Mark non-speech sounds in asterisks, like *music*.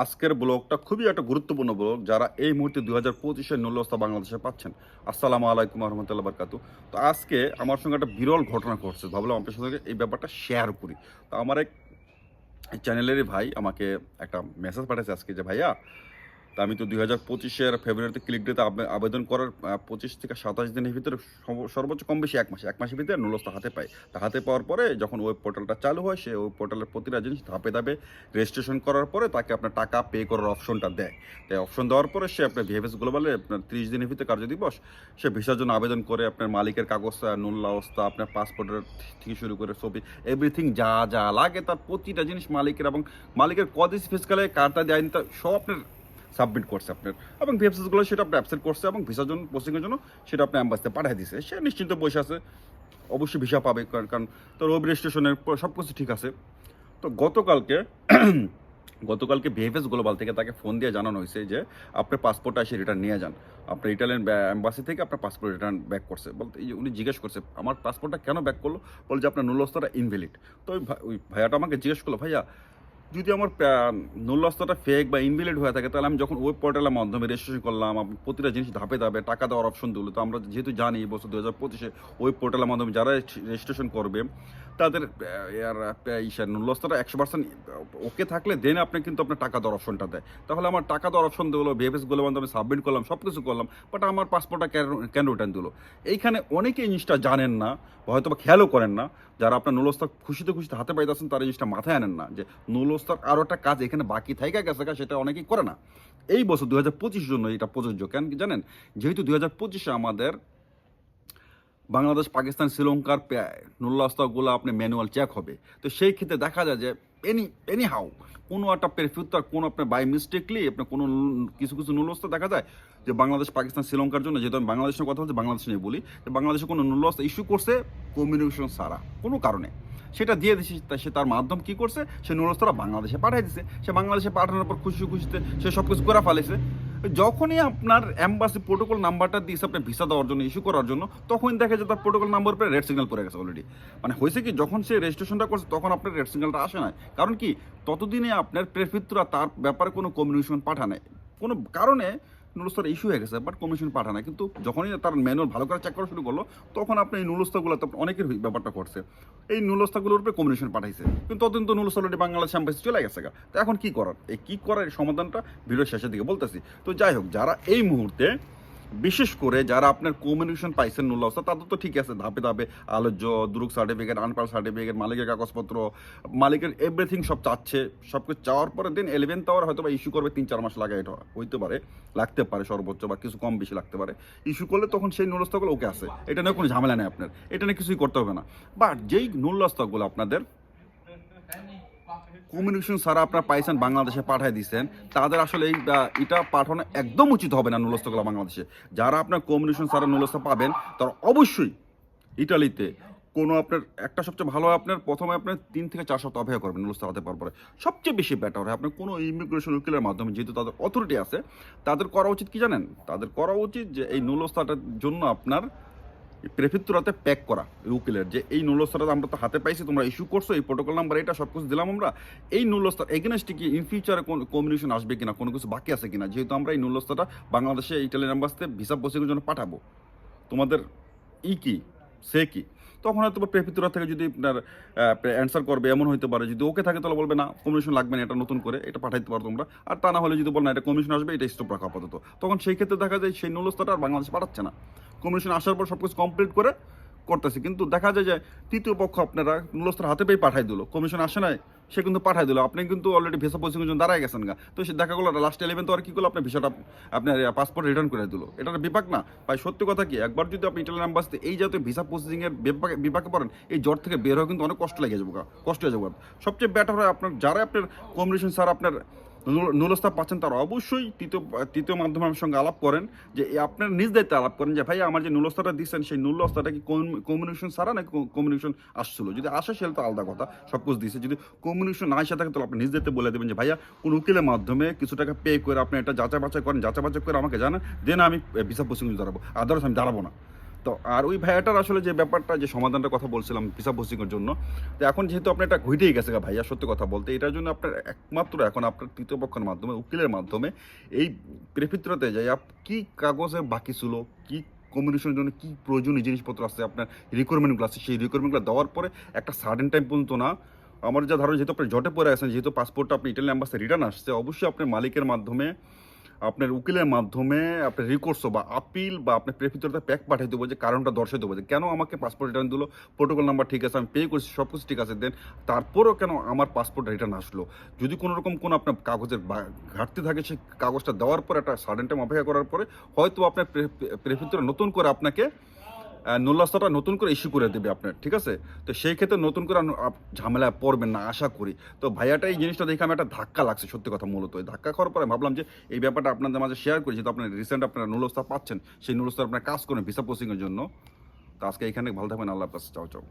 আজকের ব্লগটা খুবই একটা গুরুত্বপূর্ণ ব্লগ, যারা এই মুহূর্তে দু হাজার পঁচিশের নূল্যস্থা বাংলাদেশে পাচ্ছেন। আসসালামু আলাইকুম রহমতুল্লাহ বারকাতু তো আজকে আমার সঙ্গে একটা বিরল ঘটনা ঘটছে, ভাবলাম আপনার সঙ্গে এই ব্যাপারটা শেয়ার করি। তো আমার এক চ্যানেলেরই ভাই আমাকে একটা মেসেজ পাঠিয়েছে আজকে যে, ভাইয়া তা আমি তো দুই হাজার পঁচিশের ফেব্রুয়ারিতে ক্লিক ডেতে আবেদন করার পঁচিশ থেকে সাতাশ দিনের ভিতরে সর্ব- সর্বোচ্চ কম বেশি এক মাসে। এক মাসের ভিতরে নুলস্তা হাতে পাই। তা হাতে পাওয়ার পরে যখন ওয়েব পোর্টালটা চালু হয়, সে ওয়েব পোর্টালের প্রতিটা জিনিস ধাপে ধাপে রেজিস্ট্রেশন করার পরে তাকে আপনার টাকা পে করার অপশনটা দেয়। তাই অপশন দেওয়ার পরে সে আপনার ভিএফএস গ্লোবালে আপনার ত্রিশ দিনের ভিতরে কার্য দিবস, সে ভিসার জন্য আবেদন করে আপনার মালিকের কাগজ নুল্লা অবস্থা আপনার পাসপোর্টের থেকে শুরু করে ছবি এভরিথিং যা যা লাগে তার প্রতিটা জিনিস মালিকের এবং মালিকের কদিস ফিসকালে কার্ডটা দেয়নি তা সব আপনার সাবমিট করছে আপনার। এবং ভিএফএসগুলো সেটা আপনি অ্যাবসেন্ট করছে এবং ভিসার জন্য পোস্টিংয়ের জন্য সেটা আপনি অ্যাম্বাসিতে পাঠিয়ে দিছে। সে নিশ্চিন্ত বসে আছে। অবশ্যই ভিসা পাবে কারণ তার ওয়েব রেজিস্ট্রেশনের সব কিছু ঠিক আছে। তো গতকালকে *clears throat* গতকালকে ভিএফএস গ্লোবাল থেকে তাকে ফোন দিয়ে জানানো হয়েছে যে, আপনার পাসপোর্টটা এসে রিটার্ন নিয়ে যান। আপনার ইটালিয়ান অ্যাম্বাসি থেকে আপনার পাসপোর্ট রিটার্ন ব্যাক করছে। বলতে এই উনি জিজ্ঞেস করছে, আমার পাসপোর্টটা কেন ব্যাক করল? বলে যে, আপনার নুলস্তটা ইনভ্যালিড তো ওই ভাইয়াটা আমাকে জিজ্ঞেস করল, ভাইয়া যদি আমার নূল্যস্তটা ফেক বা ইনভ্যালিড হয়ে থাকে, তাহলে আমি যখন ওয়েব পোর্টালের মাধ্যমে রেজিস্ট্রেশন করলাম প্রতিটা জিনিস ধাপে ধাপে টাকা দেওয়ার অপশন দিল। তো আমরা যেহেতু জানি এই বছর দু হাজার পঁচিশে ওয়েব পোর্টালের মাধ্যমে যারা রেজিস্ট্রেশন করবে তাদের নুল্লস্তটা একশো পার্সেন্ট ওকে থাকলে দেন আপনি কিন্তু আপনার টাকা দেওয়ার অপশনটা দেয়। তাহলে আমার টাকা দেওয়ার অপশন দিলো, ভিএফএসগুলো আমি সাবমিট করলাম সব কিছু করলাম বাট আমার পাসপোর্টটা কেন রিটার্ন দিলো? এইখানে অনেকে জিনিসটা জানেন না হয়তো বা খেয়ালও করেন না, যারা আপনার নুলস্তার খুশিতে খুশিতে হাতে পাইতেছেন, তারা জিনিসটা মাথায় আনেন না, যে নুলস্তার আরও একটা কাজ এখানে বাকি থাইকা গেছে সেটা অনেকেই করে না। এই বছর দু হাজার পঁচিশ জন্য এটা প্রযোজ্য, কেন জানেন? যেহেতু দু হাজার পঁচিশে আমাদের বাংলাদেশ, পাকিস্তান, শ্রীলঙ্কার নুল্লাস্তাগুলো আপনি ম্যানুয়াল চেক হবে। তো সেই ক্ষেত্রে দেখা যায় যে এনি এনি হাউ কোনো একটা পেরফিউতার কোনো আপনার বাই মিস্টেকলি আপনার কোনো কিছু কিছু নুলস্তা দেখা যায় যে বাংলাদেশ, পাকিস্তান, শ্রীলঙ্কার জন্য, যেহেতু আমি বাংলাদেশের কথা বলছি, বাংলাদেশ নিয়ে বলি, যে বাংলাদেশে কোনো নুলস্তা ইস্যু করছে কমিউনিকেশন সারা কোনো কারণে। সেটা দিয়ে দিছে সে তার মাধ্যম কি করছে? সে নুলস্তারা বাংলাদেশে পাঠিয়ে দিছে। সে বাংলাদেশে পাঠানোর পর খুশি খুশিতে সে সব কিছু করে ফেলেছে। যখনই আপনার অ্যাম্বাসি প্রোটোকল নাম্বারটা দিয়েছে আপনার ভিসা দেওয়ার জন্য ইস্যু করার জন্য তখন দেখা যায় তার প্রোটোকল নাম্বার পরে রেড সিগন্যাল পড়ে গেছে অলরেডি মানে হয়েছে কি, যখন সে রেজিস্ট্রেশনটা করছে, তখন আপনার রেড সিগন্যালটা আসে না কারণ কি, ততদিনে আপনার প্রেফিতরা তার ব্যাপারে কোনো কমিউনিকেশন পাঠানে কোনো কারণে নুলস্তার ইস্যু হয়ে গেছে বাট কমিশন পাঠায় না কিন্তু যখনই তার ম্যানুয়াল ভালো করে চেক করা শুরু করল, তখন আপনি এই নুলস্তাগুলো অনেকের ব্যাপারটা করছে এই নুলস্তাগুলোর উপরে কমিশন পাঠাইছে। কিন্তু ততদিন তো নুলস্তা অলরেডি বাংলাদেশ অ্যাম্বাসি চলে গেছে তো এখন কি করার? এই কী করার সমাধানটা ভিডিও শেষের দিকে বলতেছি। তো যাই হোক, যারা এই মুহূর্তে বিশেষ করে যারা আপনার কমিউনিকেশন পাইছেন নুল্লা অবস্থা তাদের তো ঠিক আছে, ধাপে ধাপে আলোচ্য, দুরুক সার্টিফিকেট আনপার সার্টিফিকেট মালিকের কাগজপত্র, মালিকের এভরিথিং সব চাচ্ছে সব কিছু চাওয়ার পরে দিন এলেভেন্থ আওয়ার হয়তো বা ইস্যু করবে, তিন চার মাস লাগে এটা হইতে পারে, লাগতে পারে সর্বোচ্চ বা কিছু কম বেশি লাগতে পারে। ইস্যু করলে তখন সেই নুলস্তাগুলো ওকে আছে, এটা নিয়ে কোনো ঝামেলা নেই আপনার, এটা নিয়ে কিছুই করতে হবে না। বাট যেই নুল্লাস্তাগুলো আপনাদের কমিউনিকেশন সারা আপনারা পাইছেন, বাংলাদেশে পাঠিয়ে দিয়েছেন তাদের আসলে এই এটা পাঠানো একদম উচিত হবে না নুলস্তগুলো বাংলাদেশে। যারা আপনার কমিউনিকেশন সারা নুলস্তা পাবেন, তারা অবশ্যই ইটালিতে কোনো আপনার, একটা সবচেয়ে ভালো আপনার, প্রথমে আপনার তিন থেকে চার সপ্তাহ অপেক্ষা করবেন নুলস্তা হাতে পাওয়ার পরে। সবচেয়ে বেশি বেটার হয় আপনার কোনো ইমিগ্রেশন উকিলের মাধ্যমে, যেহেতু তাদের অথরিটি আছে, তাদের করা উচিত কি জানেন? তাদের করা উচিত যে এই নুলস্তাটার জন্য আপনার প্রেফিত্তুরাতে প্যাক করা এই উকিলের। যে এই নুলস্তাটা আমরা তো হাতে পাইছি, তোমরা ইস্যু করছ, এই প্রোটোকল নাম্বার এটা সব কিছু দিলাম আমরা। এই নুলস্তার এগেনস্টে কি ইন ফিউচারে কোন কমিউনিকেশন আসবে কিনা, কোনো কিছু বাকি আছে কিনা, যেহেতু আমরা এই নুলস্তাটা বাংলাদেশে ইটালিয়ান অ্যাম্বাসিতে ভিসা প্রসিংয়ের জন্য পাঠাবো। তোমাদের ই কি? সে কি? তখন হয়তো প্রেফিতুরা থেকে যদি আপনার অ্যান্সার করবে, এমন হতে পারে। যদি ওকে থাকে, তাহলে বলবে, না কমিশন লাগবে না, এটা নতুন করে, এটা পাঠাইতে পারো তোমরা। আর তা না হলে যদি বল, না, এটা কমিশন আসবে এটা স্টপ রাখা আপাতত। তখন সেই ক্ষেত্রে দেখা যায়, সেই নুলস্তাটা আর বাংলাদেশে পাঠাচ্ছে না। কমিশন আসার পর সব কিছু কমপ্লিট করে করতেছে। কিন্তু দেখা যায় যে তৃতীয় পক্ষ আপনারা নুলস্তার হাতে পেয়ে পাঠাই দিল। কমিশন আসে নাই, সে কিন্তু পাঠাই দিল। আপনি কিন্তু অলরেডি ভিসা পজিশনের জন্য দাঁড়ায় গেছেন গা। তো সে দেখা গেলো লাস্ট ইলেভেন তো আর কী করল? আপনার ভিসাটা আপনার পাসপোর্ট রিটার্ন করে দিল। এটা বিপাক না। ভাই, সত্যি কথা কি? একবার যদি আপনি ইটালিয়ান অ্যাম্বাসিতে এই জাতীয় ভিসা প্রসেসিংয়ের বিপাকে পড়েন, এই জ্বর থেকে বের হয়ে কিন্তু অনেক কষ্ট লেগে যাব কষ্ট হয়ে যাব সবচেয়ে বেটার হয় আপনার যারা আপনার কমিউনিকেশন স্যার আপনার নুলস্তা পাচ্ছেন তারা অবশ্যই তৃতীয় তৃতীয় মাধ্যমে আমার সঙ্গে আলাপ করেন যে আপনার নিজ দায়িত্বে আলাপ করেন যে ভাই আমার যে নুলস্তাটা দিচ্ছেন, সেই নুলস্তাটা কি কমিউনিকেশন ছাড়া নাকি কমিউনিকেশন আসছিল? যদি আসে সেটা তো আলাদা কথা সব কিছু দিচ্ছে যদি কমিউনিকেশন না আসে থাকে, তাহলে আপনি নিজ দায়িত্বে বলে দেবেন যে ভাইয়া, কোন উকিলের মাধ্যমে কিছু টাকা পে করে আপনি এটা যাচাই বাছাই করেন যাচাই বাছাই করে আমাকে জানান, দেন আমি ভিসা প্রসিং দাঁড়াবো। আদারস আমি দাঁড়াবো না। তো আর ওই ভাইয়াটার আসলে যে ব্যাপারটা, যে সমাধানটার কথা বলছিলাম ভিসা পোস্টিংয়ের জন্য, তো এখন যেহেতু আপনি এটা ঘুইটেই গেছে ভাইয়া, সত্যি কথা বলতে, এটার জন্য আপনার একমাত্র এখন আপনার তৃতীয় পক্ষের মাধ্যমে, উকিলের মাধ্যমে এই প্রেফিত্রতে যাই, আপ কী কাগজে বাকি ছিল, কী কমিউনিকেশনের জন্য কী প্রয়োজনীয় জিনিসপত্র আছে আপনার রিকোয়ারমেন্টগুলো আছে, সেই রিকোয়ারমেন্টগুলো দেওয়ার পরে একটা সার্টেন টাইম পর্যন্ত না, আমার যা ধরুন যেহেতু আপনি জটে পড়ে আছেন, যেহেতু পাসপোর্টটা আপনি ইটালি অ্যাম্বাসে রিটার্ন আসছে, অবশ্যই আপনার মালিকের মাধ্যমে আপনার উকিলের মাধ্যমে আপনার রিকোর্সও বা আপিল বা আপনার প্রেফিতরতে প্যাক পাঠিয়ে দেবো যে কারণটা দর্শাই দেবো যে কেন আমাকে পাসপোর্ট রিটার্ন দিলো প্রোটোকল নাম্বার ঠিক আছে, আমি পে করছি সব কিছু ঠিক আছে দেন তারপরেও কেন আমার পাসপোর্ট রিটার্ন আসলো? যদি কোনো রকম কোনো আপনার কাগজের ঘাটতি থাকে, সেই কাগজটা দেওয়ার পর একটা সাডেন টাইম অপেক্ষা করার পরে হয়তো আপনার প্রেফিতর নতুন করে আপনাকে নোল্লাস্তটা নতুন করে ইস্যু করে দেবে আপনার, ঠিক আছে? তো সেই ক্ষেত্রে নতুন করে ঝামেলায় পড়বেন না, আশা করি। তো ভাইয়াটা এই জিনিসটা দেখে আমি একটা ধাক্কা লাগছে, সত্যি কথা মূলত। এই ধাক্কা খাওয়ার পরে ভাবলাম যে এই ব্যাপারটা আপনাদের মাঝে শেয়ার করি, যেহেতু আপনার রিসেন্ট আপনারা নুলস্তা পাচ্ছেন, সেই নুলস্তা আপনার কাজ করেন ভিসা পোস্টিংয়ের জন্য। তো আজকে এখানে ভালো থাকবেন, আল্লাহ চাও চাও।